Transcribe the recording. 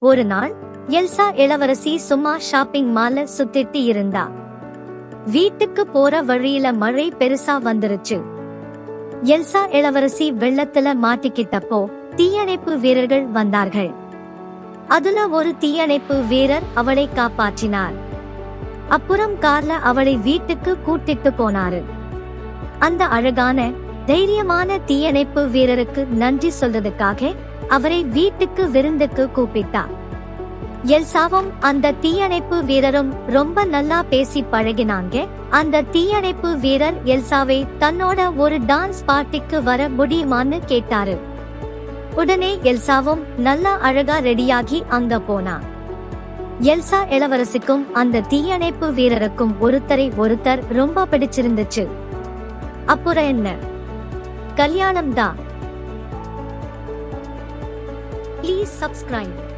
ஒரு நாள் எல்சா இளவரசி சும்மா ஷாப்பிங் மால சுத்திட்டு இருந்தா. வீட்டுக்கு போற வழியில மழை பெருசா வந்துருச்சு. எல்சா இளவரசி வெள்ளத்துல மாட்டிக்கிட்டப்போ தீயணைப்பு வீரர்கள் வந்தார்கள். அதுல ஒரு தீயணைப்பு வீரர் அவளை காப்பாற்றினார். அப்புறம் கார்ல அவளை வீட்டுக்கு கூட்டிட்டு போனாரு. அந்த அழகான தைரியமான தீயணைப்பு வீரருக்கு நன்றி சொல்றதுக்காக அவரை வீட்டுக்கு விருந்துக்கு கூப்பிட்டார். எல்சாவும் அந்த தீயணைப்பு வீரரும் ரொம்ப நல்லா பேசி பழகினாங்க. அந்த தீயணைப்பு வீரர் எல்சாவை தன்னோட ஒரு டான்ஸ் பார்ட்டிக்கு வர முடியுமான்னு கேட்டாரு. உடனே எல்சாவும் நல்லா அழகா ரெடியாகி அங்க போனா எல்சா இளவரசிக்கும் அந்த தீயணைப்பு வீரருக்கும் ஒருத்தரை ஒருத்தர் ரொம்ப பிடிச்சிருந்துச்சு. அப்புறம் என்ன? கல்யாணம் தான் Please subscribe.